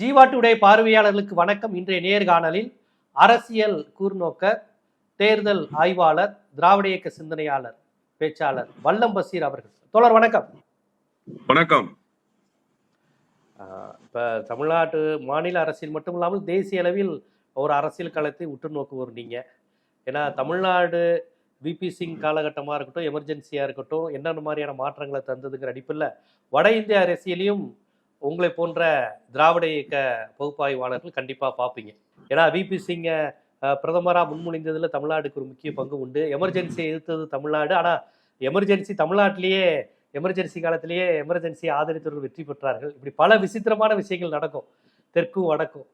ஜீவாட்டுடைய பார்வையாளர்களுக்கு வணக்கம். இன்றைய நேர்காணலில் அரசியல் கூர்நோக்க தேர்தல் ஆய்வாளர் திராவிட இயக்க சிந்தனையாளர் பேச்சாளர் வல்லம் பசீர் அவர்கள். தோழர் வணக்கம். வணக்கம். இப்ப தமிழ்நாட்டு மாநில அரசியல் மட்டும் இல்லாமல் தேசிய அளவில் ஒரு அரசியல் களத்தை உற்று நோக்குவோர் நீங்க. ஏன்னா தமிழ்நாடு விபி சிங் காலகட்டமாக இருக்கட்டும் எமர்ஜென்சியாக இருக்கட்டும் என்னென்ன மாதிரியான மாற்றங்களை தந்ததுங்கிற அடிப்பில் வட இந்திய அரசியலையும் உங்களை போன்ற திராவிட இயக்க பகுப்பாய்வாளர்கள் கண்டிப்பாக பார்ப்பீங்க. ஏன்னா விபி சிங்கை பிரதமராக முன்மொழிந்ததில் தமிழ்நாடுக்கு ஒரு முக்கிய பங்கு உண்டு. எமர்ஜென்சியை எதிர்த்தது தமிழ்நாடு. ஆனால் எமர்ஜென்சி தமிழ்நாட்டிலேயே எமர்ஜென்சி காலத்திலேயே எமர்ஜென்சியை ஆதரித்தவர்கள் வெற்றி பெற்றார்கள். இப்படி பல விசித்திரமான விஷயங்கள் நடக்கும். தெற்கும் வடக்கும்.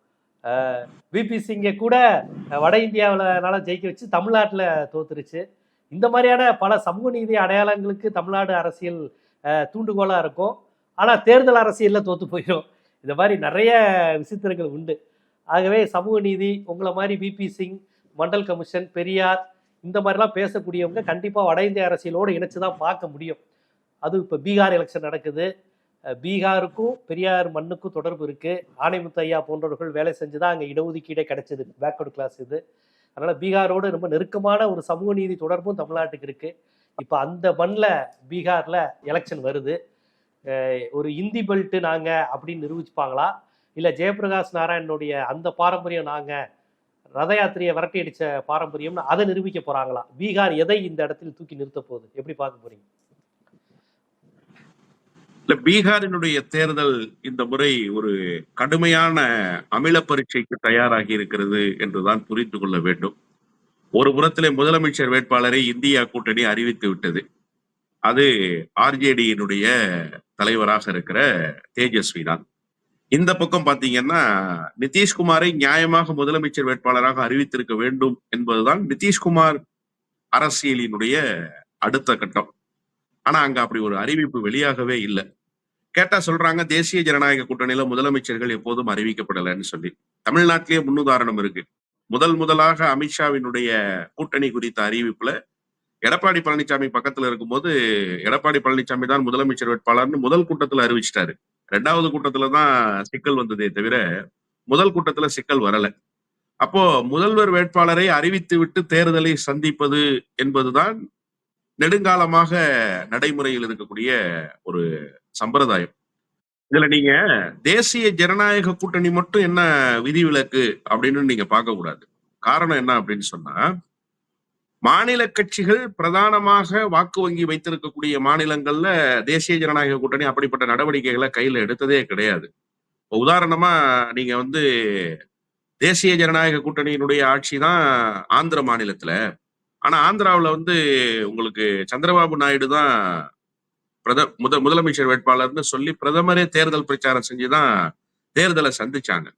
விபி சிங்கை கூட வட இந்தியாவிலனால ஜெயிக்க வச்சு தமிழ்நாட்டில் தோத்துருச்சு. இந்த மாதிரியான பல சமூக நீதி அடையாளங்களுக்கு தமிழ்நாடு அரசியல் தூண்டுகோலாக இருக்கும். ஆனால் தேர்தல் அரசியலில் தோற்று போயிடும் இந்த மாதிரி நிறைய விசித்திரங்கள் உண்டு. ஆகவே சமூக நீதி உங்களை மாதிரி B P Singh Mandal commission Periyar இந்த மாதிரிலாம் பேசக்கூடியவங்க கண்டிப்பாக வட இந்திய அரசியலோடு இணைச்சு தான் பார்க்க முடியும். அது இப்போ பீகார் எலெக்ஷன் நடக்குது. பீகாருக்கும் பெரியார் மண்ணுக்கும் தொடர்பு இருக்குது ஆணைமுத்தையா போன்றவர்கள் வேலை செஞ்சு தான் அங்கே இடஒதுக்கீடே கிடைச்சது. பேக்வர்டு கிளாஸ் இது. அதனால் பீகாரோடு ரொம்ப நெருக்கமான ஒரு சமூக நீதி தொடர்பும் தமிழ்நாட்டுக்கு இருக்குது இப்போ அந்த மண்ணில் பீகாரில் எலெக்ஷன் வருது. ஒரு இந்தி பெல்ட்டு நாங்கள் அப்படின்னு நிரூபிச்சுப்பாங்களா? இல்லை ஜெயபிரகாஷ் நாராயணனுடைய அந்த பாரம்பரியம் நாங்கள் ரத யாத்திரையை விரட்டி அடித்த பாரம்பரியம்னு அதை நிரூபிக்க போகிறாங்களா பீகார் எதை இந்த இடத்தில் தூக்கி நிறுத்த போகுது? எப்படி பார்க்க போறீங்க? இல்ல பீகாரினுடைய தேர்தல் இந்த முறை ஒரு கடுமையான அமில பரீட்சைக்கு தயாராகி இருக்கிறது என்றுதான் புரிந்து கொள்ள வேண்டும். ஒரு புறத்திலே முதலமைச்சர் வேட்பாளரை இந்தியா கூட்டணி அறிவித்து விட்டது. அது ஆர்ஜேடியினுடைய தலைவராக இருக்கிற தேஜஸ்வி தான். இந்த பக்கம் பாத்தீங்கன்னா நிதிஷ்குமாரை நியாயமாக முதலமைச்சர் வேட்பாளராக அறிவித்திருக்க வேண்டும் என்பதுதான் நிதிஷ்குமார் அரசியலினுடைய அடுத்த கட்டம். ஆனா அங்க அப்படி ஒரு அறிவிப்பு வெளியாகவே இல்லை. கேட்டா சொல்றாங்க தேசிய ஜனநாயக கூட்டணியில முதலமைச்சர்கள் எப்போதும் அறிவிக்கப்படலைன்னு சொல்லி. தமிழ்நாட்டிலேயே முன்னுதாரணம் இருக்கு. முதல் முதலாக அமித்ஷாவினுடைய கூட்டணி குறித்த அறிவிப்புல எடப்பாடி பழனிசாமி பக்கத்துல இருக்கும்போது எடப்பாடி பழனிசாமி தான் முதலமைச்சர் வேட்பாளர்னு முதல் கூட்டத்துல அறிவிச்சிட்டாரு. ரெண்டாவது கூட்டத்துல தான் சிக்கல் வந்ததே தவிர முதல் கூட்டத்துல சிக்கல் வரல. அப்போ முதல்வர் வேட்பாளரை அறிவித்து விட்டு தேர்தலை சந்திப்பது என்பதுதான் நெடுங்காலமாக நடைமுறையில் இருக்கக்கூடிய ஒரு சம்பிரதாயம். இதுல நீங்க தேசிய ஜனநாயக கூட்டணி மட்டும் என்ன விதிவிலக்கு அப்படின்னு நீங்க பார்க்க கூடாது காரணம் என்ன அப்படின்னு சொன்னா மாநில கட்சிகள் பிரதானமாக வாக்கு வங்கி வைத்திருக்கக்கூடிய மாநிலங்கள்ல தேசிய ஜனநாயக கூட்டணி அப்படிப்பட்ட நடவடிக்கைகளை கையில எடுத்ததே கிடையாது. இப்போ உதாரணமா நீங்க வந்து தேசிய ஜனநாயக கூட்டணியினுடைய ஆட்சி தான் ஆந்திர மாநிலத்துல. ஆனா ஆந்திராவுல வந்து உங்களுக்கு சந்திரபாபு நாயுடு தான் பிரத முத முதலமைச்சர் வேட்பாளர்னு சொல்லி பிரதமரே தேர்தல் பிரச்சாரம் செஞ்சுதான் தேர்தலை சந்திச்சாங்க.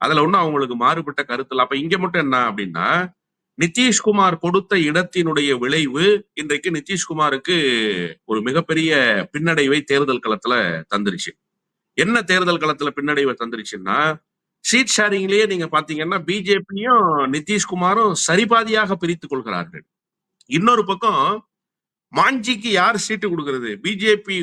அதுல ஒண்ணும் அவங்களுக்கு மாறுபட்ட கருத்துல அப்ப இங்க மட்டும் என்ன அப்படின்னா நிதிஷ்குமார் கொடுத்த இடத்தினுடைய விளைவு இன்றைக்கு நிதிஷ்குமாருக்கு ஒரு மிகப்பெரிய பின்னடைவை தேர்தல் களத்துல தந்துருச்சு. என்ன தேர்தல் களத்துல பின்னடைவை தந்துருச்சுன்னா சீட் ஷேரிங்லயே நீங்க பாத்தீங்கன்னா பிஜேபியும் நிதிஷ்குமாரும் சரிபாதியாக பிரித்துக் கொள்கிறார்கள். இன்னொரு பக்கம் மாஞ்சிக்கு யார் சீட்டு கொடுக்கறது? பிஜேபி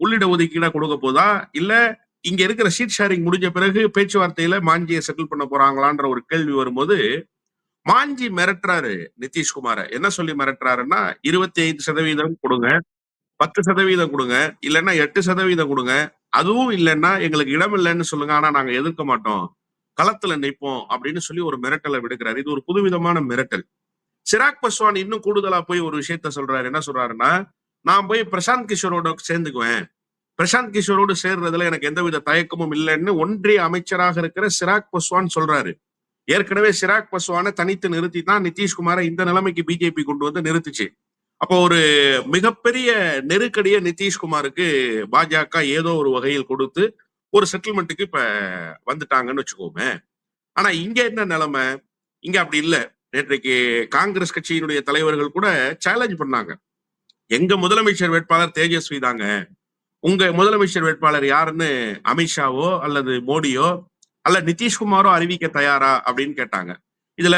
உள்ளிட ஒதுக்கீடா கொடுக்க போதா? இல்ல இங்க இருக்கிற சீட் ஷேரிங் முடிஞ்ச பிறகு பேச்சுவார்த்தையில மாஞ்சியை செட்டில் பண்ண போறாங்களான்ற ஒரு கேள்வி வரும்போது மாஞ்சி மிரட்டுறாரு நிதிஷ்குமார. என்ன சொல்லி மிரட்டுறாருன்னா இருபத்தி ஐந்து சதவீதம் கொடுங்க பத்து சதவீதம் கொடுங்க இல்லைன்னா எட்டு சதவீதம் கொடுங்க. அதுவும் இல்லைன்னா எங்களுக்கு இடம் இல்லைன்னு சொல்லுங்க ஆனா நாங்க எதிர்க்க மாட்டோம். களத்துல நிற்போம் அப்படின்னு சொல்லி ஒரு மிரட்டலை விடுக்கிறாரு. இது ஒரு புதுவிதமான மிரட்டல். சிராக் பஸ்வான் இன்னும் கூடுதலா போய் ஒரு விஷயத்த சொல்றாரு. என்ன சொல்றாருன்னா நான் போய் பிரசாந்த் கிஷோரோட சேர்ந்துக்குவேன். பிரசாந்த் கிஷோரோடு சேர்றதுல எனக்கு எந்தவித தயக்கமும் இல்லைன்னு ஒன்றிய அமைச்சராக இருக்கிற சிராக் பஸ்வான் சொல்றாரு. ஏற்கனவே சிராக் பஸ்வானை தனித்து நிறுத்தி தான் நிதிஷ்குமாரை இந்த நிலைமைக்கு பிஜேபி கொண்டு வந்து நிறுத்துச்சு. அப்போ ஒரு மிகப்பெரிய நெருக்கடியை நிதிஷ்குமாருக்கு பாஜக ஏதோ ஒரு வகையில் கொடுத்து ஒரு செட்டில்மெண்ட்டுக்கு இப்ப வந்துட்டாங்கன்னு வச்சுக்கோமே. ஆனா இங்க என்ன நிலைமை? இங்க அப்படி இல்லை. நேற்றைக்கு காங்கிரஸ் கட்சியினுடைய தலைவர்கள் கூட சேலஞ்ச் பண்ணாங்க. எங்க முதலமைச்சர் வேட்பாளர் தேஜஸ்வி தாங்க. உங்க முதலமைச்சர் வேட்பாளர் யாருன்னு அமித்ஷாவோ அல்லது மோடியோ அல்ல நிதிஷ்குமாரும் அறிவிக்க தயாரா அப்படின்னு கேட்டாங்க. இதுல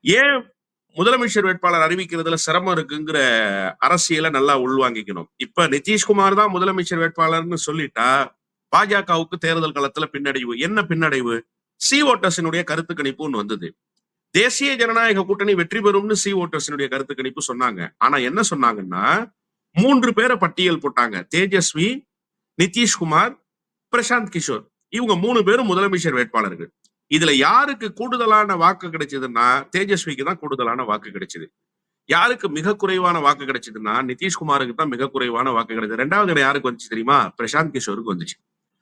ஏன் முதலமைச்சர் வேட்பாளர் அறிவிக்கிறதுல சிரமம் இருக்குங்கிற அரசியலை நல்லா உள்வாங்கிக்கணும். இப்ப நிதிஷ்குமார் தான் முதலமைச்சர் வேட்பாளர்னு சொல்லிட்டா பாஜகவுக்கு தேர்தல் களத்துல பின்னடைவு. என்ன பின்னடைவு? சி ஓட்டர்ஸினுடைய கருத்து கணிப்பு வந்தது. தேசிய ஜனநாயக கூட்டணி வெற்றி பெறும்னு சி ஓட்டர்ஸினுடைய கருத்து கணிப்பு சொன்னாங்க. ஆனா என்ன சொன்னாங்கன்னா மூன்று பேரை பட்டியல் போட்டாங்க. தேஜஸ்வி நிதிஷ்குமார் பிரசாந்த் கிஷோர். இவங்க மூணு பேரும் முதலமைச்சர் வேட்பாளர்கள். இதுல யாருக்கு கூடுதலான வாக்கு கிடைச்சதுன்னா தேஜஸ்விக்கு தான் கூடுதலான வாக்கு கிடைச்சது. யாருக்கு மிக குறைவான வாக்கு கிடைச்சதுன்னா நிதிஷ்குமாருக்கு தான் மிக குறைவான வாக்கு கிடைச்சது. ரெண்டாவது இடம் யாருக்கு வந்துச்சு தெரியுமா? பிரசாந்த் கிஷோருக்கு வந்துச்சு.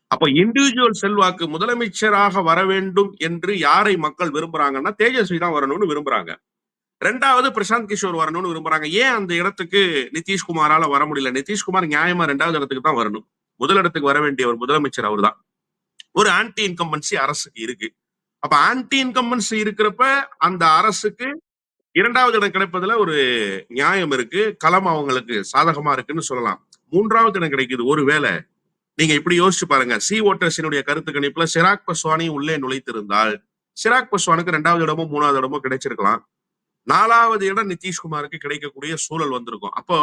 அப்ப இண்டிவிஜுவல் செல்வாக்கு முதலமைச்சராக வர வேண்டும் என்று யாரை மக்கள் விரும்புறாங்கன்னா தேஜஸ்வி தான் வரணும்னு விரும்புறாங்க. ரெண்டாவது பிரசாந்த் கிஷோர் வரணும்னு விரும்புறாங்க. ஏன் அந்த இடத்துக்கு நிதிஷ்குமாரால வர முடியல? நிதிஷ்குமார் நியாயமா ரெண்டாவது இடத்துக்கு தான் வரணும். முதல் இடத்துக்கு வர வேண்டிய ஒரு முதலமைச்சர் அவர்தான். ஒரு ஆன்டி இன்கம்பன்சி அரசுக்கு இருக்கு. அப்ப ஆன்டி இன்கம்பன்சி இருக்கிறப்ப அந்த அரசுக்கு இரண்டாவது இடம் கிடைப்பதுல ஒரு நியாயம் இருக்கு. களம் அவங்களுக்கு சாதகமா இருக்குன்னு சொல்லலாம். மூன்றாவது இடம் கிடைக்குது. ஒருவேளை நீங்க இப்படி யோசிச்சு பாருங்க. சி ஓட்டர்ஸினுடைய கருத்து கணிப்புல சிராக் பஸ்வானி உள்ளே நுழைத்திருந்தால் சிராக் பஸ்வானுக்கு ரெண்டாவது இடமோ மூணாவது இடமோ கிடைச்சிருக்கலாம். நாலாவது இடம் நிதிஷ்குமாருக்கு கிடைக்கக்கூடிய சூழல் வந்திருக்கும். அப்போ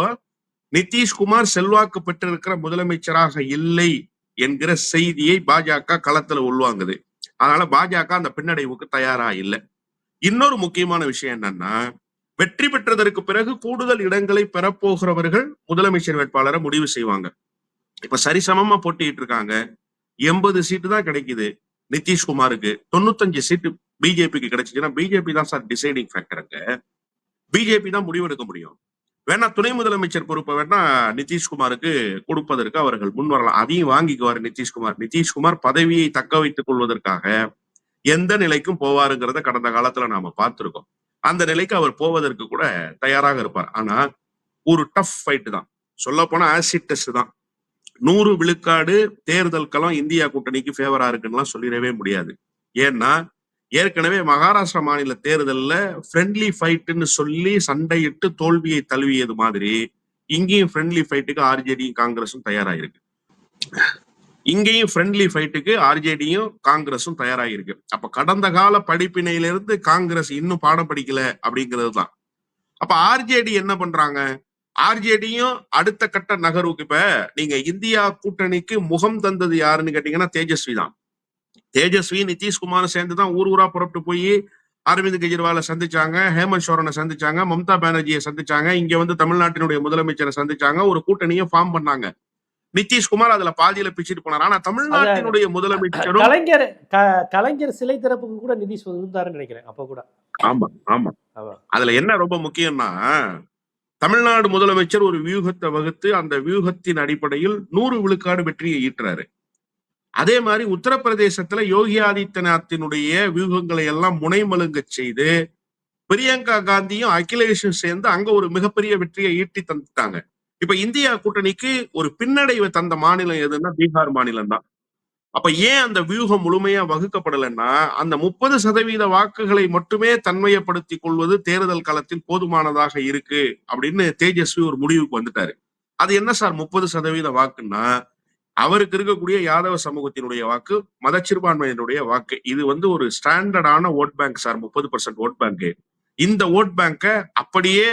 நிதிஷ்குமார் செல்வாக்கு பெற்றிருக்கிற முதலமைச்சராக இல்லை என்கிற செய்தியை பாஜக களத்துல உள்வாங்குது. அதனால பாஜக அந்த பின்னடைவுக்கு தயாரா இல்லை. இன்னொரு முக்கியமான விஷயம் என்னன்னா வெற்றி பெற்றதற்கு பிறகு கூடுதல் இடங்களை பெறப்போகிறவர்கள் முதலமைச்சர் வேட்பாளரை முடிவு செய்வாங்க. இப்ப சரிசமமா போட்டிட்டு இருக்காங்க. எண்பது சீட்டு தான் கிடைக்குது நிதிஷ்குமாருக்கு. தொண்ணூத்தஞ்சு சீட்டு பிஜேபிக்கு கிடைச்சிச்சுன்னா பிஜேபி தான் சார் டிசைடிங் ஃபேக்டருங்க பிஜேபி தான் முடிவெடுக்க முடியும். வேணா துணை முதலமைச்சர் பொறுப்பை வேணா நிதிஷ்குமாருக்கு கொடுப்பதற்கு அவர்கள் முன் வரலாம். அதையும் வாங்கிக்குவார் நிதிஷ்குமார். நிதிஷ்குமார் பதவியை தக்க வைத்துக் கொள்வதற்காக எந்த நிலைக்கும் போவாருங்கிறத கடந்த காலத்துல நாம பார்த்திருக்கோம். அந்த நிலைக்கு அவர் போவதற்கு கூட தயாராக இருப்பார். ஆனா ஒரு டஃப் ஃபைட் தான். சொல்ல போனா ஆசிட் டெஸ்ட் தான். நூறு விழுக்காடு தேர்தல்களும் இந்தியா கூட்டணிக்கு ஃபேவரா இருக்குன்னுலாம் சொல்லிடவே முடியாது. ஏன்னா ஏற்கனவே மகாராஷ்டிரா மாநில தேர்தலில் ஃப்ரெண்ட்லி ஃபைட்டுன்னு சொல்லி சண்டையிட்டு தோல்வியை தழுவியது மாதிரி இங்கேயும் ஃப்ரெண்ட்லி ஃபைட்டுக்கு ஆர்ஜேடியும் காங்கிரஸும் தயாராகிருக்கு இங்கேயும் ஃப்ரெண்ட்லி ஃபைட்டுக்கு ஆர்ஜேடியும் காங்கிரஸும் தயாராகிருக்கு அப்ப கடந்த கால படிப்பினையிலிருந்து காங்கிரஸ் இன்னும் பாடம் படிக்கல அப்படிங்கிறது தான் அப்ப ஆர்ஜேடி என்ன பண்றாங்க? ஆர்ஜேடியும் அடுத்த கட்ட நகர்வுக்கு இப்ப நீங்க இந்தியா கூட்டணிக்கு முகம் தந்தது யாருன்னு கேட்டீங்கன்னா தேஜஸ்வி தான் தேஜஸ்வி நிதிஷ்குமார் சேர்ந்து தான் ஊர் ஊரா புறப்பட்டு போய் அரவிந்த் கெஜ்ரிவாலை சந்திச்சாங்க ஹேமந்த் சோரனை சந்திச்சாங்க மம்தா பானர்ஜியை சந்திச்சாங்க இங்க வந்து தமிழ்நாட்டினுடைய முதலமைச்சரை சந்திச்சாங்க ஒரு கூட்டணியை ஃபார்ம் பண்ணாங்க. நிதிஷ்குமார் அதுல பாதியில பிச்சுட்டு போனார். ஆனா தமிழ்நாட்டினுடைய முதலமைச்சரும் கலைஞர் கலைஞர் சிலை திறப்புக்கு கூட நிதி இருந்தாருன்னு நினைக்கிறேன் அப்ப கூட. ஆமா ஆமா. ஆமா. அதுல என்ன ரொம்ப முக்கியம்னா தமிழ்நாடு முதலமைச்சர் ஒரு வியூகத்தை வகுத்து அந்த வியூகத்தின் அடிப்படையில் நூறு விழுக்காடு வெற்றியை ஈட்டுறாரு. அதே மாதிரி உத்தரப்பிரதேசத்துல யோகி ஆதித்யநாத்தினுடைய வியூகங்களை எல்லாம் முனைமலுங்க செய்து பிரியங்கா காந்தியும் அகிலேஷும் சேர்ந்து அங்க ஒரு மிகப்பெரிய வெற்றியை ஈட்டி தந்துட்டாங்க. இப்ப இந்தியா கூட்டணிக்கு ஒரு பின்னடைவை தந்த மாநிலம் எதுன்னா பீகார் மாநிலம் தான். அப்ப ஏன் அந்த வியூகம் முழுமையா வகுக்கப்படலைன்னா அந்த முப்பது சதவீத வாக்குகளை மட்டுமே தன்மையப்படுத்திக் கொள்வது தேர்தல் களத்தில் போதுமானதாக இருக்கு அப்படின்னு தேஜஸ்வி ஒரு முடிவுக்கு வந்துட்டாரு. அது என்ன சார் முப்பது சதவீத வாக்குன்னா அவருக்கு இருக்கக்கூடிய யாதவ சமூகத்தினுடைய வாக்கு மதச்சிறுபான்மையினுடைய வாக்கு. இது வந்து ஒரு ஸ்டாண்டர்டான ஓட் பேங்க் சார் முப்பது பர்சன்ட் ஓட் பேங்க் இந்த ஓட் பேங்கை அப்படியே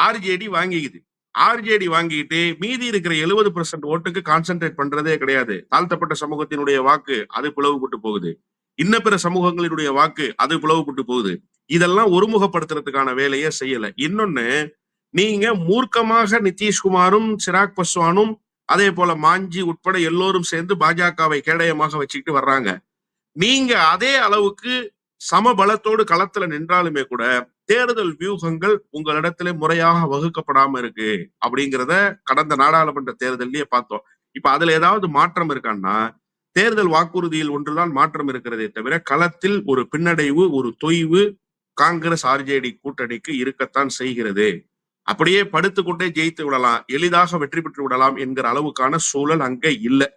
ஆர்ஜேடி வாங்கிக்குது. ஆர்ஜேடி வாங்கிட்டு மீதி இருக்கிற எழுபது பர்சன்ட் ஓட்டுக்கு கான்சென்ட்ரேட் பண்றதே கிடையாது. தாழ்த்தப்பட்ட சமூகத்தினுடைய வாக்கு அது பிளவுபட்டு போகுது. இன்ன பிற சமூகங்களினுடைய வாக்கு அது பிளவுபட்டு போகுது. இதெல்லாம் ஒருமுகப்படுத்துறதுக்கான வேலையை செய்யல. இன்னொன்னு நீங்க மூர்க்கமாக நிதிஷ்குமாரும் சிராக் பஸ்வானும் அதே போல மாஞ்சி உட்பட எல்லோரும் சேர்ந்து பாஜகவை கேடயமாக வச்சுக்கிட்டு வர்றாங்க. நீங்க அதே அளவுக்கு சமபலத்தோடு களத்துல நின்றாலுமே கூட தேர்தல் வியூகங்கள் உங்களிடத்துல முறையாக வகுக்கப்படாம இருக்கு அப்படிங்கிறத கடந்த நாடாளுமன்ற தேர்தலையே பார்த்தோம். இப்ப அதுல ஏதாவது மாற்றம் இருக்கான்னா தேர்தல் வாக்குறுதியில் ஒன்றுதான் மாற்றம் இருக்கிறதே தவிர களத்தில் ஒரு பின்னடைவு ஒரு தொய்வு காங்கிரஸ் ஆர்ஜேடி கூட்டணிக்கு இருக்கத்தான் செய்கிறது. அப்படியே படுத்துக்கொண்டே ஜெயித்து விடலாம் எளிதாக வெற்றி பெற்று விடலாம் என்கிற அளவுக்கான சூழல் அங்க இல்லை.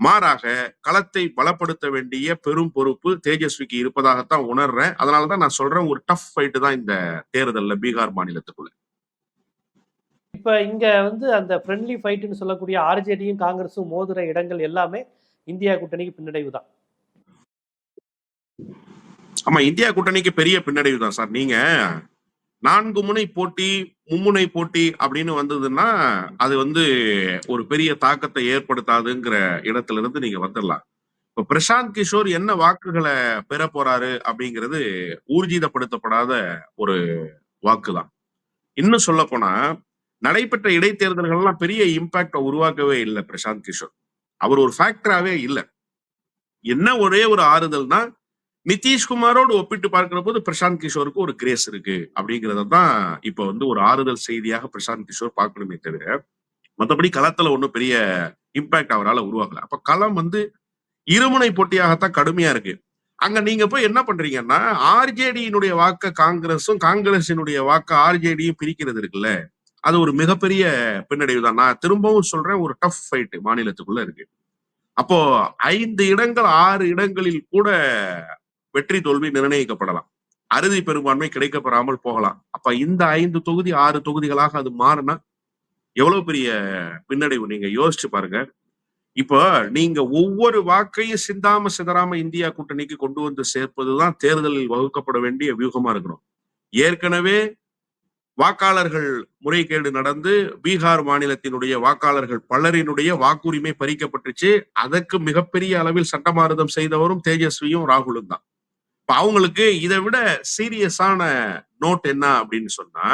மாறாக களத்தை பலப்படுத்த வேண்டிய பெரும் பொறுப்பு தேஜஸ்விக்கு இருப்பதாகத்தான் உணர்றேன். அதனாலதான் நான் சொல்றேன் ஒரு டஃப் ஃபைட் தான் இந்த தேர்தல்ல பீகார் மாநிலத்துக்குள்ள. இப்ப இங்க வந்து அந்த ஃப்ரெண்ட்லி ஃபைட்னு சொல்லக்கூடிய ஆர்ஜேடியும் காங்கிரஸும் மோதுற இடங்கள் எல்லாமே இந்தியா கூட்டணிக்கு பின்னடைவு தான். ஆமா இந்தியா கூட்டணிக்கு பெரிய பின்னடைவு தான் சார். நீங்க நான்கு முனை போட்டி மும்முனை போட்டி அப்படின்னு வந்ததுன்னா அது வந்து ஒரு பெரிய தாக்கத்தை ஏற்படுத்தாதுங்கிற இடத்துல இருந்து நீங்க வந்துடலாம் இப்ப பிரசாந்த் கிஷோர் என்ன வாக்குகளை பெற போறாரு அப்படிங்கிறது ஊர்ஜிதப்படுத்தப்படாத ஒரு வாக்குதான். இன்னும் சொல்ல போனா நடைபெற்ற இடைத்தேர்தல்கள்லாம் பெரிய இம்பாக்ட உருவாக்கவே இல்லை பிரசாந்த் கிஷோர். அவர் ஒரு ஃபேக்டராவே இல்லை. என்ன ஒரே ஒரு ஆறுதல்னா நிதிஷ்குமாரோடு ஒப்பிட்டு பார்க்கிற போது பிரசாந்த் கிஷோருக்கு ஒரு கிரேஸ் இருக்கு. அப்படிங்கிறத தான் இப்ப வந்து ஒரு ஆறுதல் செய்தியாக பிரசாந்த் கிஷோர் பார்க்கணுமே தவிர மற்றபடி களத்துல ஒன்றும் பெரிய இம்பாக்ட் அவரால் உருவாகல. அப்ப களம் வந்து இருமுனை போட்டியாகத்தான் கடுமையா இருக்கு. அங்க நீங்க போய் என்ன பண்றீங்கன்னா ஆர்ஜேடியினுடைய வாக்க காங்கிரஸும் காங்கிரசினுடைய வாக்க ஆர்ஜேடியும் பிரிக்கிறது இருக்குல்ல. அது ஒரு மிகப்பெரிய பின்னடைவு தான். நான் திரும்பவும் சொல்றேன் ஒரு டஃப் ஃபைட் மாநிலத்துக்குள்ள இருக்கு. அப்போ ஐந்து இடங்கள் ஆறு இடங்களில் கூட வெற்றி தோல்வி நிர்ணயிக்கப்படலாம். அறுதி பெரும்பான்மை கிடைக்கப்பெறாமல் போகலாம். அப்ப இந்த ஐந்து தொகுதி ஆறு தொகுதிகளாக அது மாறினா எவ்வளவு பெரிய பின்னடைவு? நீங்க யோசிச்சு பாருங்க. இப்போ நீங்க ஒவ்வொரு வாக்கையும் சிந்தாம சிதறாம இந்தியா கூட்டணிக்கு கொண்டு வந்து சேர்ப்பதுதான் தேர்தலில் வகுக்கப்பட வேண்டிய வியூகமா இருக்கணும். ஏற்கனவே வாக்காளர்கள் முறைகேடு நடந்து பீகார் மாநிலத்தினுடைய வாக்காளர்கள் பலரினுடைய வாக்குரிமை பறிக்கப்பட்டுச்சு. அதற்கு மிகப்பெரிய அளவில் சட்டமாரதம் செய்தவரும் தேஜஸ்வியும் ராகுலும் தான் இப்ப அவங்களுக்கு இதை விட சீரியஸான நோட் என்ன அப்படின்னு சொன்னா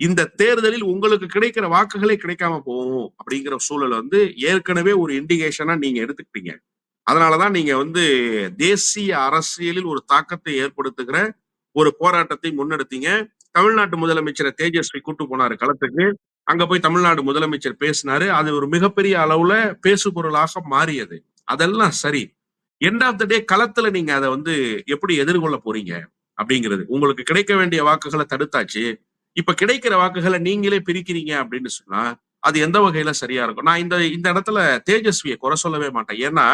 இந்த தேர்தலில் உங்களுக்கு கிடைக்கிற வாக்குகளே கிடைக்காம போகும் அப்படிங்கிற சூழல் வந்து ஏற்கனவே ஒரு இண்டிகேஷனா நீங்க எடுத்துக்கிட்டீங்க. அதனாலதான் நீங்க வந்து தேசிய அரசியலில் ஒரு தாக்கத்தை ஏற்படுத்துகிற ஒரு போராட்டத்தை முன்னெடுத்தீங்க. தமிழ்நாட்டு முதலமைச்சரை தேஜஸ்வி கூட்டு போனாரு களத்துக்கு. அங்க போய் தமிழ்நாடு முதலமைச்சர் பேசினாரு. அது ஒரு மிகப்பெரிய அளவுல பேசுபொருளாக மாறியது. அதெல்லாம் சரி. எண்ட் ஆஃப் த டே களத்துல நீங்க அதை வந்து எப்படி எதிர்கொள்ள போறீங்க அப்படிங்கிறது. உங்களுக்கு கிடைக்க வேண்டிய வாக்குகளை தடுத்தாச்சு. இப்ப கிடைக்கிற வாக்குகளை நீங்களே பிரிக்கிறீங்க அப்படின்னு சொன்னா அது எந்த வகையில சரியா இருக்கும்? நான் இந்த இந்த இடத்துல தேஜஸ்வியை குறை சொல்லவே மாட்டேன். ஏன்னா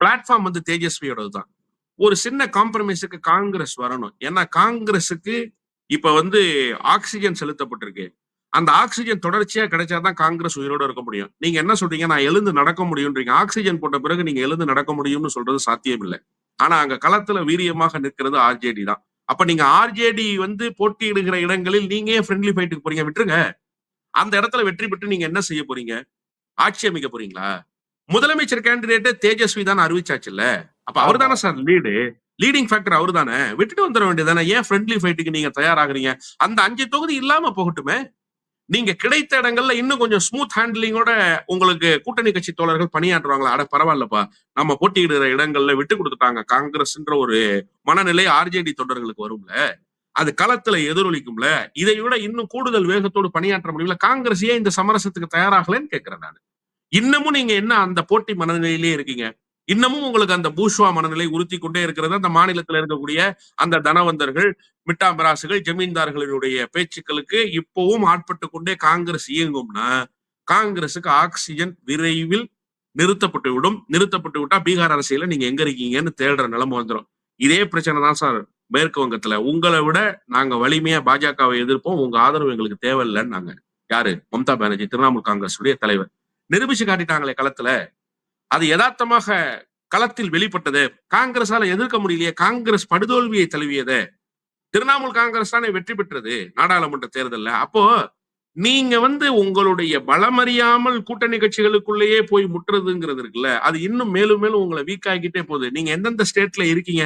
பிளாட்ஃபார்ம் வந்து தேஜஸ்வியோடது தான் ஒரு சின்ன காம்ப்ரமைஸுக்கு காங்கிரஸ் வரணும். ஏன்னா காங்கிரஸுக்கு இப்ப வந்து ஆக்சிஜன் செலுத்தப்பட்டிருக்கு. அந்த ஆக்சிஜன் தொடர்ச்சியா கிடைச்சாதான் காங்கிரஸ் உயிரோட இருக்க முடியும். நீங்க என்ன சொல்றீங்க? நான் எழுந்து நடக்க முடியும்ன்றீங்க. ஆக்சிஜன் போட்ட பிறகு நீங்க எழுந்து நடக்க முடியும்னு சொல்றது சாத்தியம் இல்லை ஆனா அங்க களத்துல வீரியமாக நிற்கிறது ஆர்ஜேடி தான். அப்ப நீங்க ஆர்ஜேடி வந்து போட்டியிடுகிற இடங்களில் நீங்க ஏன் ஃப்ரெண்ட்லி ஃபைட்டுக்கு போறீங்க? விட்டுருங்க. அந்த இடத்துல வெற்றி பெற்று நீங்க என்ன செய்ய போறீங்க? ஆட்சி அமைக்க போறீங்களா? முதலமைச்சர் கேண்டிடேட் தேஜஸ்வி தானே அறிவிச்சாச்சுல்ல? அப்ப அவர் தானே சார் லீடு லீடிங் ஃபேக்டர் அவர் தானே. விட்டுட்டு வந்துட வேண்டியதானே ஏன் ஃப்ரெண்ட்லி ஃபைட்டுக்கு நீங்க தயாராகிறீங்க? அந்த அஞ்சு தொகுதி இல்லாம போகட்டுமே? நீங்க கிடைத்த இடங்கள்ல இன்னும் கொஞ்சம் ஸ்மூத் ஹேண்ட்லிங்கோட உங்களுக்கு கூட்டணி கட்சி தோழர்கள் பணியாற்றுவாங்களா? அட பரவாயில்லப்பா. நம்ம போட்டியிடுற இடங்கள்ல விட்டு கொடுத்துட்டாங்க. காங்கிரஸ்ன்ற ஒரு மனநிலை ஆர்ஜேடி தொண்டர்களுக்கு வரும்ல. அது களத்துல எதிரொலிக்கும்ல. இதை விட இன்னும் கூடுதல் வேகத்தோடு பணியாற்ற முடியல காங்கிரஸ் ஏன் இந்த சமரசத்துக்கு தயாராகலன்னு கேட்கிறேன் நான். இன்னமும் நீங்க என்ன அந்த போட்டி மனநிலையிலேயே இருக்கீங்க? இன்னமும் உங்களுக்கு அந்த பூஷ்வா மனநிலை உறுத்தி கொண்டே இருக்கிறது. அந்த மாநிலத்தில் இருக்கக்கூடிய அந்த தனவந்தர்கள் மிட்டாம்பராசுகள் ஜமீன்தார்களினுடைய பேச்சுக்களுக்கு இப்பவும் ஆட்பட்டு கொண்டே காங்கிரஸ் இயங்கும்னா காங்கிரஸுக்கு ஆக்சிஜன் விரைவில் நிறுத்தப்பட்டு விடும். நிறுத்தப்பட்டு விட்டா பீகார் அரசியல நீங்க எங்க இருக்கீங்கன்னு தேடுற நிலைமை வந்துடும் இதே பிரச்சனை தான் சார் மேற்கு வங்கத்துல. உங்களை விட நாங்க வலிமையா பாஜகவை எதிர்ப்போம். உங்க ஆதரவு எங்களுக்கு தேவையில்லைன்னு நாங்க யாரு? மம்தா பானர்ஜி திரிணாமுல் காங்கிரஸ் உடைய தலைவர். நிரூபிச்சு காட்டிட்டாங்களே களத்துல. அது யதார்த்தமாக களத்தில் வெளிப்பட்டது. காங்கிரஸால எதிர்க்க முடியலையே காங்கிரஸ் படுதோல்வியை தழுவியது. திரிணாமுல் காங்கிரஸ் தானே வெற்றி பெற்றது நாடாளுமன்ற தேர்தல்ல. அப்போ நீங்க வந்து உங்களுடைய பலமறியாமல் கூட்டணி கட்சிகளுக்குள்ளேயே போய் முட்டுறதுங்கிறது இருக்குல்ல அது இன்னும் மேலும் மேலும் உங்களை வீக் ஆகிக்கிட்டே போகுது. நீங்க எந்தெந்த ஸ்டேட்ல இருக்கீங்க?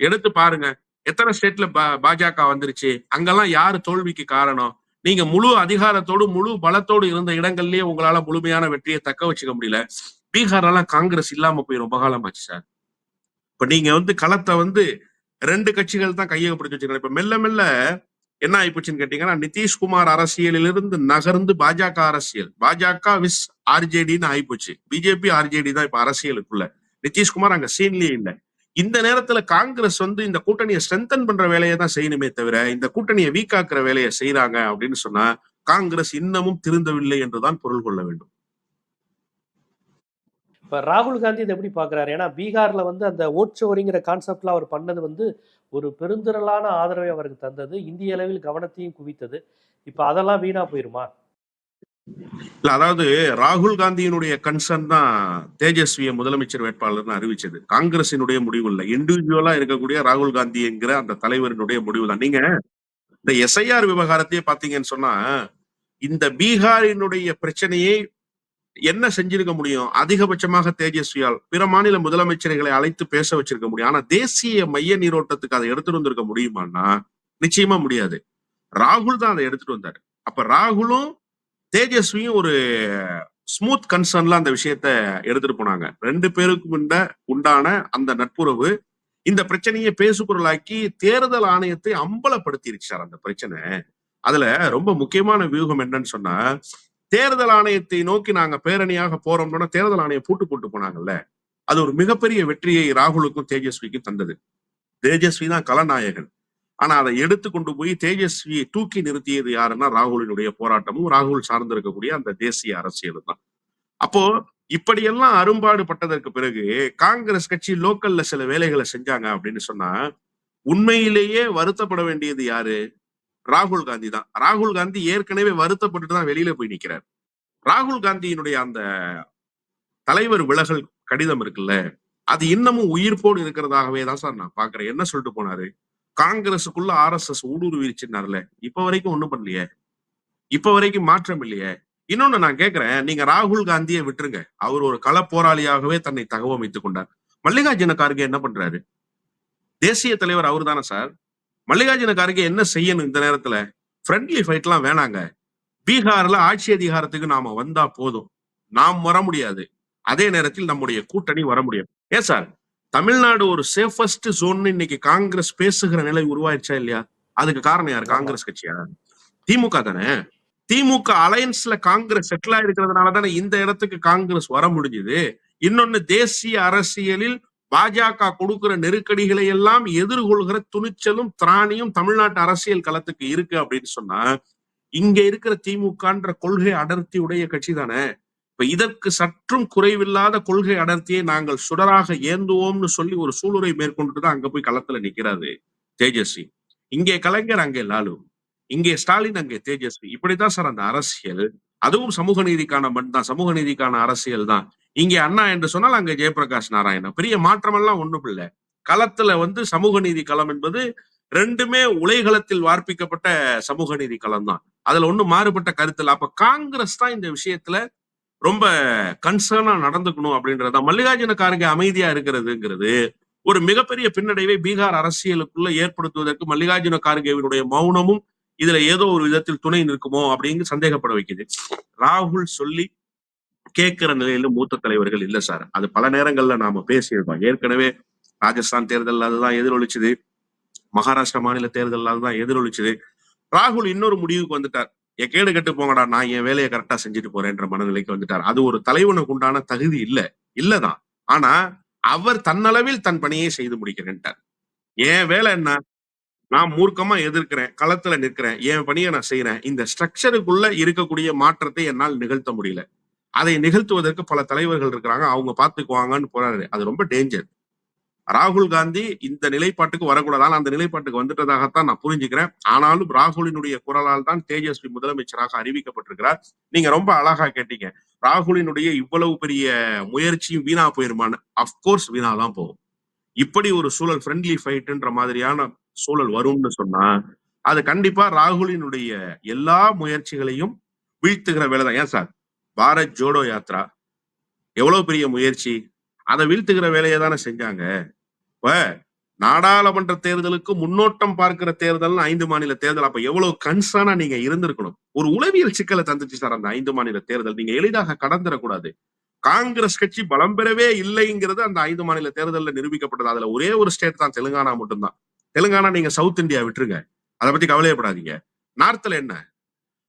எடுத்து பாருங்க. எத்தனை ஸ்டேட்ல பாஜக வந்துருச்சு? அங்கெல்லாம் யாரு தோல்விக்கு காரணம்? நீங்க முழு அதிகாரத்தோடு முழு பலத்தோடு இருந்த இடங்கள்லயே உங்களால முழுமையான வெற்றியை தக்க வச்சுக்க முடியல. பீகார்லாம் காங்கிரஸ் இல்லாம போய் ரொம்ப காலமாச்சு சார். இப்ப நீங்க வந்து களத்தை வந்து ரெண்டு கட்சிகள் தான் கையகப்படுத்தி வச்சுக்கலாம் இப்ப மெல்ல மெல்ல என்ன ஆயிப்போச்சுன்னு கேட்டீங்கன்னா நிதிஷ்குமார் அரசியலிலிருந்து நகர்ந்து பாஜக அரசியல். பாஜக விஸ் ஆர்ஜேடின்னு ஆயிப்போச்சு. பிஜேபி ஆர்ஜேடி தான் இப்ப அரசியலுக்குள்ள. நிதிஷ்குமார் அங்க சீன்லயே இல்லை. இந்த நேரத்துல காங்கிரஸ் வந்து இந்த கூட்டணியை ஸ்ட்ரென்தன் பண்ற வேலையை தான் செய்யணுமே தவிர இந்த கூட்டணியை வீக்காக்குற வேலையை செய்யறாங்க அப்படின்னு சொன்னா காங்கிரஸ் இன்னமும் திருந்தவில்லை என்றுதான் பொருள் கொள்ள வேண்டும். இப்ப ராகுல் காந்தி இதை எப்படி பாக்குறாரு? ஏன்னா பீகார்ல வந்து அந்த ஓட்சோரிங்கிற கான்செப்ட்ல அவர் பண்ணது வந்து ஒரு பெருந்திரளான ஆதரவை அவருக்கு தந்தது. இந்திய அளவில் கவனத்தையும் குவித்தது. இப்ப அதெல்லாம் வீணா போயிருமா? இல்ல அதாவது ராகுல் காந்தியினுடைய கன்சர்ன் தான் தேஜஸ்வியை முதலமைச்சர் வேட்பாளர்னு அறிவிச்சது. காங்கிரசினுடைய முடிவு இல்ல. இண்டிவிஜுவலா இருக்கக்கூடிய ராகுல் காந்தி என்கிற அந்த தலைவரினுடைய முடிவு தான். நீங்க இந்த எஸ்ஐஆர் விவகாரத்தையே பாத்தீங்கன்னு சொன்னா இந்த பீகாரினுடைய பிரச்சனையை என்ன செஞ்சிருக்க முடியும்? அதிகபட்சமாக தேஜஸ்வியால் பிற மாநில முதலமைச்சர்களை அழைத்து பேச வச்சிருக்க முடியும். ஆனா தேசிய மைய நீரோட்டத்துக்கு அதை எடுத்துட்டு வந்திருக்க முடியுமான்னா நிச்சயமா முடியாது. ராகுல் தான் அதை எடுத்துட்டு வந்தாரு. அப்ப ராகுலும் தேஜஸ்வியும் ஒரு ஸ்மூத் கன்சர்ன்ல அந்த விஷயத்த எடுத்துட்டு போனாங்க. ரெண்டு பேருக்கும் உண்ட உண்டான அந்த நட்புறவு இந்த பிரச்சனையை பேசுபொருளாக்கி தேர்தல் ஆணையத்தை அம்பலப்படுத்திருச்சு சார் அந்த பிரச்சனை. அதுல ரொம்ப முக்கியமான வியூகம் என்னன்னு சொன்னா தேர்தல் ஆணையத்தை நோக்கி நாங்க பேரணியாக போறோம்னா தேர்தல் ஆணையம் பூட்டு போட்டு போனாங்கல்ல அது ஒரு மிகப்பெரிய வெற்றியை ராகுலுக்கும் தேஜஸ்விக்கும் தந்தது. தேஜஸ்வி தான் கலநாயகன். ஆனா அதை எடுத்து கொண்டு போய் தேஜஸ்வியை தூக்கி நிறுத்தியது யாருன்னா ராகுலினுடைய போராட்டமும் ராகுல் சார்ந்திருக்கக்கூடிய அந்த தேசிய அரசியல் தான். அப்போ இப்படியெல்லாம் அரும்பாடு பட்டதற்கு பிறகு காங்கிரஸ் கட்சி லோக்கல்ல சில வேலைகளை செஞ்சாங்க அப்படின்னு சொன்னா உண்மையிலேயே வருத்தப்பட வேண்டியது யாரு? ராகுல் காந்தி தான். ராகுல் காந்தி ஏற்கனவே வருத்தப்பட்டு தான் வெளியில போய் நிக்கிறார். ராகுல் காந்தியினுடைய அந்த தலைவர் விலகல் கடிதம் இருக்குல்ல அது இன்னமும் உயிர்ப்போடு இருக்கிறதாகவே தான் சார் நான் பாக்குறேன் என்ன சொல்லிட்டு போனாரு? காங்கிரஸுக்குள்ள ஆர் எஸ் எஸ் ஊடுருவிச்சுனார்ல இப்ப வரைக்கும் ஒண்ணும் பண்ணலையே? இப்ப வரைக்கும் மாற்றம் இல்லையே? இன்னொன்னு நான் கேக்குறேன் நீங்க ராகுல் காந்தியை விட்டுருங்க. அவர் ஒரு கள போராளியாகவே தன்னை தகவமைத்துக் கொண்டார். மல்லிகார்ஜுன கார்கே என்ன பண்றாரு? தேசிய தலைவர் அவர் தானே சார்? மல்லிகார்ஜுன கார்கே என்ன செய்யணும் இந்த நேரத்துல? ஃப்ரெண்ட்லி எல்லாம் வேணாங்க. பீகார்ல ஆட்சி அதிகாரத்துக்கு நாம வந்தா போதும். நாம் வர முடியாது. அதே நேரத்தில் நம்முடைய கூட்டணி வர முடியும். ஏன் சார்? தமிழ்நாடு ஒரு சேஃபஸ்ட் ஜோன் இன்னைக்கு காங்கிரஸ் பேசுகிற நிலை உருவாயிருச்சா இல்லையா? அதுக்கு காரணம் யார்? காங்கிரஸ் கட்சியா? திமுக தானே? திமுக அலையன்ஸ்ல காங்கிரஸ் செட்டில் ஆயிருக்கிறதுனால தானே இந்த இடத்துக்கு காங்கிரஸ் வர முடிஞ்சது. இன்னொன்னு தேசிய அரசியலில் பாஜக கொடுக்கிற நெருக்கடிகளை எல்லாம் எதிர்கொள்கிற துணிச்சலும் திராணியும் தமிழ்நாட்டு அரசியல் களத்துக்கு இருக்கு அப்படின்னு சொன்னா இங்க இருக்கிற திமுகன்ற கொள்கை அடர்த்தி உடைய கட்சி தானே? இப்ப இதற்கு சற்றும் குறைவில்லாத கொள்கை அடர்த்தியை நாங்கள் சுடராக ஏந்துவோம்னு சொல்லி ஒரு சூளுரை மேற்கொண்டுட்டு தான் அங்க போய் களத்துல நிக்கிறாரு தேஜஸ்வி. இங்கே கலைஞர் அங்கே லாலு. இங்கே ஸ்டாலின் அங்கே தேஜஸ்வி. இப்படித்தான் சார் அந்த அரசியல். அதுவும் சமூக நீதிக்கான மண் தான். சமூக நீதிக்கான அரசியல் தான். இங்கே அண்ணா என்று சொன்னால் அங்கே ஜெயபிரகாஷ் நாராயணன். பெரிய மாற்றமெல்லாம் ஒண்ணும் இல்லை. களத்துல வந்து சமூக நீதி களம் என்பது ரெண்டுமே உலைகளத்தில் வார்ப்பிக்கப்பட்ட சமூக நீதி களம் தான். அதுல ஒண்ணும் மாறுபட்ட கருத்தில். அப்ப காங்கிரஸ் தான் இந்த விஷயத்துல ரொம்ப கன்சர்னா நடந்துக்கணும் அப்படின்றத மல்லிகார்ஜுன கார்கே அமைதியா இருக்கிறதுங்கிறது ஒரு மிகப்பெரிய பின்னடைவை பீகார் அரசியலுக்குள்ள ஏற்படுத்துவதற்கு மல்லிகார்ஜுன கார்கேவினுடைய மௌனமும் இதுல ஏதோ ஒரு விதத்தில் துணை நிற்குமோ அப்படிங்கு சந்தேகப்பட வைக்குது. ராகுல் சொல்லி கேட்கிற நிலையில மூத்த தலைவர்கள் இல்ல சார். அது பல நேரங்கள்ல நாம பேசியிருக்கோம். ஏற்கனவே ராஜஸ்தான் தேர்தல் அதுதான் எதிரொலிச்சுது. மகாராஷ்டிரா மாநில தேர்தல் அதுதான் எதிரொலிச்சுது. ராகுல் இன்னொரு முடிவுக்கு வந்துட்டார். என் கேடு கட்டு போங்கடா நான் என் வேலையை கரெக்டா செஞ்சுட்டு போறேன்ற மனநிலைக்கு வந்துட்டார். அது ஒரு தலைவனுக்கு உண்டான தகுதி இல்ல. இல்லதான் ஆனா அவர் தன்னளவில் தன் பணியை செய்து முடிக்கிறேன்ட்டார். என் வேலை என்ன? நான் மூர்க்கமா எதிர்க்கிறேன் களத்துல நிற்கிறேன் என் பணியை நான் செய்யறேன் இந்த ஸ்ட்ரக்சருக்குள்ள இருக்கக்கூடிய மாற்றத்தை என்னால் நிகழ்த்த முடியல. அதை நிகழ்த்துவதற்கு பல தலைவர்கள் இருக்கிறாங்க. அவங்க பாத்துக்குவாங்கன்னு போறாரு. அது ரொம்ப டேஞ்சர் ராகுல் காந்தி இந்த நிலைப்பாட்டுக்கு வரக்கூடாதால் அந்த நிலைப்பாட்டுக்கு வந்துட்டதாகத்தான் நான் புரிஞ்சுக்கிறேன். ஆனாலும் ராகுலினுடைய குரலால் தான் தேஜஸ்வி முதலமைச்சராக அறிவிக்கப்பட்டிருக்கிறார். நீங்க ரொம்ப அழகா கேட்டீங்க. ராகுலினுடைய இவ்வளவு பெரிய முயற்சியும் வீணா போயிருமான்னு. அப்கோர்ஸ் வீணா தான் போகும். இப்படி ஒரு சூழல் ஃப்ரெண்ட்லி ஃபைட்டுன்ற மாதிரியான சூழல் வரும்னு சொன்னா அது கண்டிப்பா ராகுலினுடைய எல்லா முயற்சிகளையும் வீழ்த்துகிற வேலைதான் ஏன் சார்? பாரத் ஜோடோ யாத்ரா. எவ்வளவு பெரிய முயற்சி. அதை வீழ்த்துகிற வேலையை தானே செஞ்சாங்க. இப்ப நாடாளுமன்ற தேர்தலுக்கு முன்னோட்டம் பார்க்கிற தேர்தல்னு ஐந்து மாநில தேர்தல். அப்ப எவ்வளவு கன்சர்னா நீங்க இருந்திருக்கணும். ஒரு உளவியல் சிக்கலை தந்துச்சு சார் அந்த ஐந்து மாநில தேர்தல். நீங்க எளிதாக கடந்துடக்கூடாது. காங்கிரஸ் கட்சி பலம் பெறவே இல்லைங்கிறது அந்த ஐந்து மாநில தேர்தலில் நிரூபிக்கப்பட்டது. அதுல ஒரே ஒரு ஸ்டேட் தான் தெலுங்கானா மட்டும்தான். தெலுங்கானா நீங்க சவுத் இந்தியா விட்டுருங்க. அதை பத்தி கவலையப்படாதீங்க. நார்த்ல என்ன?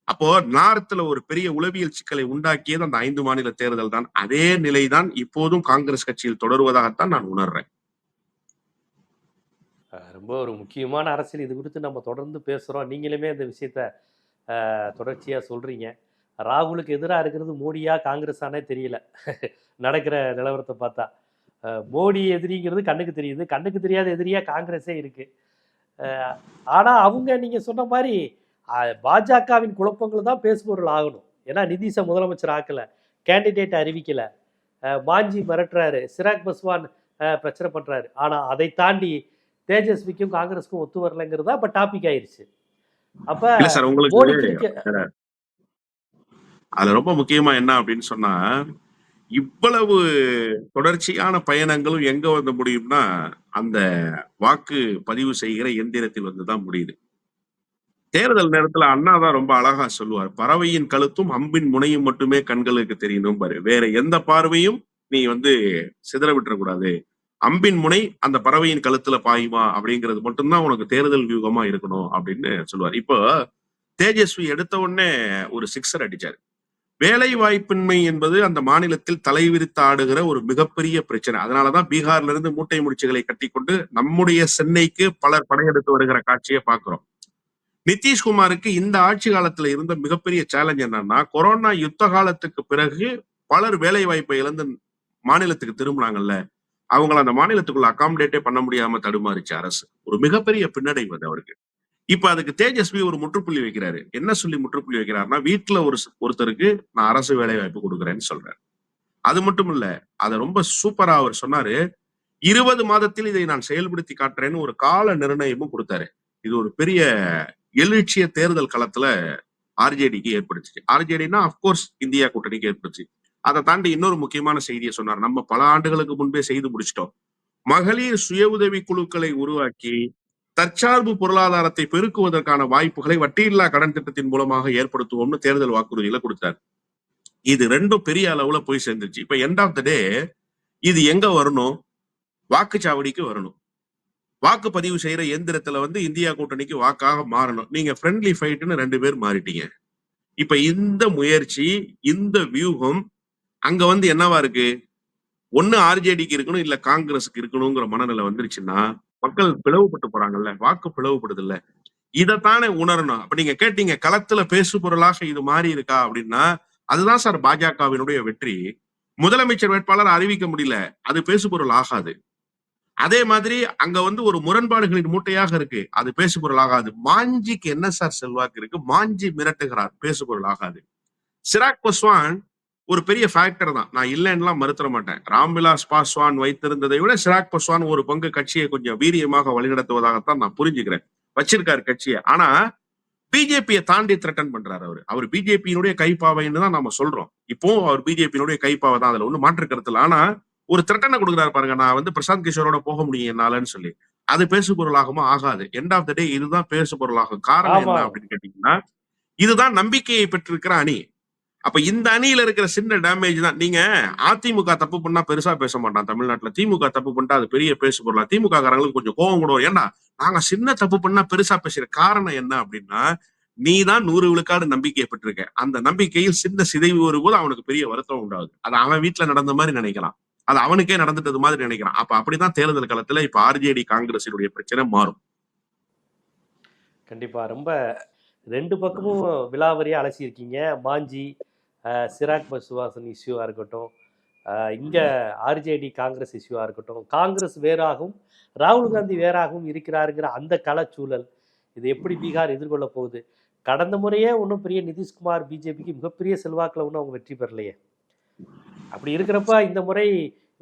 அப்போ நார்த்ல ஒரு பெரிய உளவியல் சிக்கலை உண்டாக்கியது அந்த ஐந்து மாநில தேர்தல் தான். அதே நிலைதான் இப்போதும் காங்கிரஸ் கட்சியில் தொடருவதாகத்தான் நான் உணர்றேன். ரொம்ப ஒரு முக்கியமான அரசியல். இது குறித்து நம்ம தொடர்ந்து பேசுகிறோம் நீங்களுமே இந்த விஷயத்த தொடர்ச்சியாக சொல்கிறீங்க சொல்றீங்க. ராகுலுக்கு எதிராக இருக்கிறது மோடியா காங்கிரஸானே தெரியல. நடக்கிற நிலவரத்தை பார்த்தா. மோடி எதிரிங்கிறது கண்ணுக்கு தெரியுது. கண்ணுக்கு தெரியாத எதிரியா காங்கிரஸே இருக்கு. அஹ், ஆனா அவங்க நீங்க சொன்ன மாதிரி பாஜகவின் குழப்பங்கள் தான் பேசுபொருள் ஆகணும். ஏன்னா நிதிஷை முதலமைச்சர் ஆக்கல. கேண்டிடேட் அறிவிக்கல. மாஞ்சி மிரட்டுறாரு. சிராக் பஸ்வான் பிரச்சனை பண்றாரு. ஆனா அதை தாண்டி தேஜஸ்விக்கும் காங்கிரஸுக்கும் ஒத்து வரலைங்கிறதா இப்போ டாபிக் ஆயிருச்சு. அப்ப இருக்க அதுல ரொம்ப முக்கியமா என்ன அப்படின்னு சொன்னா இவ்வளவு தொடர்ச்சியான பயணங்களும் எங்க வந்து முடியும்னா அந்த வாக்கு பதிவு செய்கிற எந்திரத்தில் வந்துதான் முடியுது. தேர்தல் நேரத்துல அண்ணா தான் ரொம்ப அழகா சொல்லுவார் பறவையின் கழுத்தும் அம்பின் முனையும் மட்டுமே கண்களுக்கு தெரியணும் பாரு. வேற எந்த பார்வையும் நீ வந்து சிதற விட்டுறக்கூடாது. அம்பின் முனை அந்த பறவையின் கழுத்துல பாயுமா அப்படிங்கிறது மட்டும்தான் உனக்கு தேர்தல் வியூகமா இருக்கணும் அப்படின்னு சொல்லுவார். இப்போ தேஜஸ்வி எடுத்த உடனே ஒரு சிக்ஸர் அடிச்சாரு. வேலை வாய்ப்பின்மை என்பது அந்த மாநிலத்தில் தலைவிரித்து ஆடுகிற ஒரு மிகப்பெரிய பிரச்சனை. அதனாலதான் பீகார்ல இருந்து மூட்டை முடிச்சுகளை கட்டிக்கொண்டு நம்முடைய சென்னைக்கு பலர் படையெடுத்து வருகிற காட்சியை பார்க்கிறோம். நிதிஷ்குமாருக்கு இந்த ஆட்சி காலத்துல இருந்த மிகப்பெரிய சேலஞ்ச் என்னன்னா கொரோனா யுத்த காலத்துக்கு பிறகு பலர் வேலை வாய்ப்பை இழந்து மாநிலத்துக்கு திரும்பினாங்கல்ல அவங்கள அந்த மாநிலத்துக்குள்ள அகாமடேட்டே பண்ண முடியாம தடுமாறிச்சு அரசு. ஒரு மிகப்பெரிய பின்னடைவு அது அவருக்கு. இப்ப அதுக்கு தேஜஸ்வி ஒரு முற்றுப்புள்ளி வைக்கிறாரு. என்ன சொல்லி முற்றுப்புள்ளி வைக்கிறாருன்னா வீட்டுல ஒரு ஒருத்தருக்கு நான் அரசு வேலை வாய்ப்பு கொடுக்குறேன்னு சொல்றாரு. அது மட்டும் இல்ல அதை ரொம்ப சூப்பரா அவர் சொன்னாரு இருபது மாதத்தில் இதை நான் செயல்படுத்தி காட்டுறேன்னு ஒரு கால நிர்ணயமும் கொடுத்தாரு. இது ஒரு பெரிய எழுச்சிய தேர்தல் களத்துல ஆர்ஜேடிக்கு ஏற்படுச்சு ஆர்ஜேடினா அப்கோர்ஸ் இந்தியா கூட்டணிக்கு ஏற்படுச்சு. அதை தாண்டி இன்னொரு முக்கியமான செய்தியை சொன்னார். நம்ம பல ஆண்டுகளுக்கு முன்பே செய்து முடிச்சிட்டோம். மகளிர் சுய உதவி குழுக்களை உருவாக்கி தற்சார்பு பொருளாதாரத்தை பெருக்குவதற்கான வாய்ப்புகளை வட்டியில்லா கடன் திட்டத்தின் மூலமாக ஏற்படுத்துவோம்னு தேர்தல் வாக்குறுதியில கொடுத்தார். இது ரெண்டும் பெரிய அளவுல போய் சேர்ந்துருச்சு. இப்ப எண்ட் ஆஃப் த டே இது எங்க வரணும்? வாக்குச்சாவடிக்கு வரணும். வாக்குப்பதிவு செய்யற எந்திரத்துல வந்து இந்தியா கூட்டணிக்கு வாக்காக மாறணும். நீங்க ஃப்ரெண்ட்லி ஃபைட்னு ரெண்டு பேர் மாறிட்டீங்க. இப்ப இந்த முயற்சி இந்த வியூகம் அங்க வந்து என்னவா இருக்கு? ஒண்ணு ஆர்ஜேடிக்கு இருக்கணும் இல்ல காங்கிரஸுக்கு இருக்கணுங்கிற மனநிலை வந்துருச்சுன்னா மக்கள் பிளவுபட்டு போறாங்கல்ல வாக்கு பிளவுபடுது இல்ல இதைத்தானே உணரணும். அப்ப நீங்க கேட்டீங்க களத்துல பேசு பொருளாக இது மாறி இருக்கா அப்படின்னா அதுதான் சார் பாஜகவினுடைய வெற்றி. முதலமைச்சர் வேட்பாளர் அறிவிக்க முடியல அது பேசு பொருள் ஆகாது. அதே மாதிரி அங்க வந்து ஒரு முரண்பாடுகளின் மூட்டையாக இருக்கு அது பேசு பொருள் ஆகாது. மாஞ்சிக்கு என்ன சார் செல்வாக்கு இருக்கு? மாஞ்சி மிரட்டுகிறார் பேசு பொருள் ஆகாது. சிராக் பஸ்வான் ஒரு பெரிய ஃபேக்டர் தான். நான் இல்லைன்னுலாம் மறுத்தர மாட்டேன். ராம்விலாஸ் பாஸ்வான் வைத்திருந்ததை விட சிராக் பஸ்வான் ஒரு பங்கு கட்சியை கொஞ்சம் வீரியமாக வழிநடத்துவதாகத்தான் நான் புரிஞ்சுக்கிறேன். வச்சிருக்காரு கட்சியை. ஆனா பிஜேபியை தாண்டி த்ரெட்டன் பண்றாரு அவர். அவர் பிஜேபியினுடைய கைப்பாவைன்னு தான் நம்ம சொல்றோம். இப்போ அவர் பிஜேபியினுடைய கைப்பாவை தான் அதுல ஒண்ணு மாற்று கருத்து இல்ல ஆனா ஒரு த்ரெட்டனை கொடுக்குறாரு பாருங்க. நான் வந்து பிரசாந்த் கிஷோரோட போக முடியும் என்னாலன்னு சொல்லி. அது பேசு பொருளாகுமா ஆகாது. எண்ட் ஆஃப் த டே இதுதான் பேசு பொருளாகும் காரணம். என்ன அப்படின்னு கேட்டீங்கன்னா இதுதான் நம்பிக்கையை பெற்றிருக்கிற அணி. அப்ப இந்த அணியில இருக்கிற சின்ன டேமேஜ் தான். நீங்க அதிமுக தப்பு பண்ணா பெருசா பேச மாட்டான் தமிழ்நாட்டுல. திமுக தப்பு பண்ணிட்டா அது பெரிய பேசு பொருளா. திமுக காரங்களுக்கு கொஞ்சம் கோவம் கூட ஏன்னா நாங்க சின்ன தப்பு பண்ணா பெருசா பேசுற காரணம் என்ன அப்படின்னா நீ தான் நூறு விழுக்காடு நம்பிக்கையை பெற்றிருக்க. அந்த நம்பிக்கையில் சின்ன சிதைவு வரும்போது அவனுக்கு பெரிய வருத்தம் உண்டாகுது. அது அவன் வீட்டுல நடந்த மாதிரி நினைக்கலாம். அது அவனுக்கே நடந்துட்டது மாதிரி நினைக்கிறான் அப்ப அப்படிதான் தேர்தல் காலத்துல இப்ப ஆர்ஜேடி காங்கிரசினுடைய பிரச்சனை மாறும். கண்டிப்பா. ரொம்ப ரெண்டு பக்கமும் விலாவரியா அலசியிருக்கீங்க. மாஞ்சி சிராக் பசுவாசன் இஷ்யூவா இருக்கட்டும் இங்க ஆர்ஜேடி காங்கிரஸ் இஷ்யூவா இருக்கட்டும் காங்கிரஸ் வேறாகவும் ராகுல் காந்தி வேறாகவும் இருக்கிறாருங்கிற அந்த களச்சூழல் இது எப்படி பீகார் எதிர்கொள்ள போகுது? கடந்த முறையே ஒன்றும் பெரிய நிதிஷ்குமார் பிஜேபிக்கு மிகப்பெரிய செல்வாக்கில் ஒன்றும் அவங்க வெற்றி பெறலையே. அப்படி இருக்கிறப்ப இந்த முறை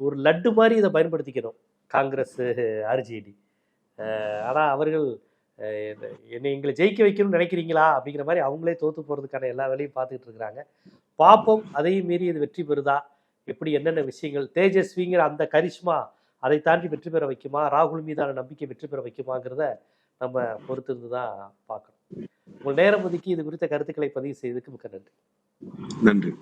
ஒரு லட்டு மாதிரி இதை பயன்படுத்திக்கணும் காங்கிரஸ் ஆர்ஜேடி ஆனால் அவர்கள் என்னை எங்களை ஜெயிக்க வைக்கணும்னு நினைக்கிறீங்களா அப்படிங்கிற மாதிரி அவங்களே தோத்து போகிறதுக்கான எல்லா வேலையும் பார்த்துக்கிட்டு இருக்கிறாங்க. பார்ப்போம். அதையும் மீறி இது வெற்றி பெறுதா? எப்படி என்னென்ன விஷயங்கள்? தேஜஸ்விங்கிற அந்த கரிஷ்மா அதை தாண்டி வெற்றி பெற வைக்குமா? ராகுல் மீதான நம்பிக்கை வெற்றி பெற வைக்குமாங்கிறத நம்ம பொறுத்திருந்து தான் பார்க்கணும். உங்கள் நேரம் ஒதுக்கி இது குறித்த கருத்துக்களை பதிவு செய்ததுக்கு மிக்க நன்றி. நன்றி.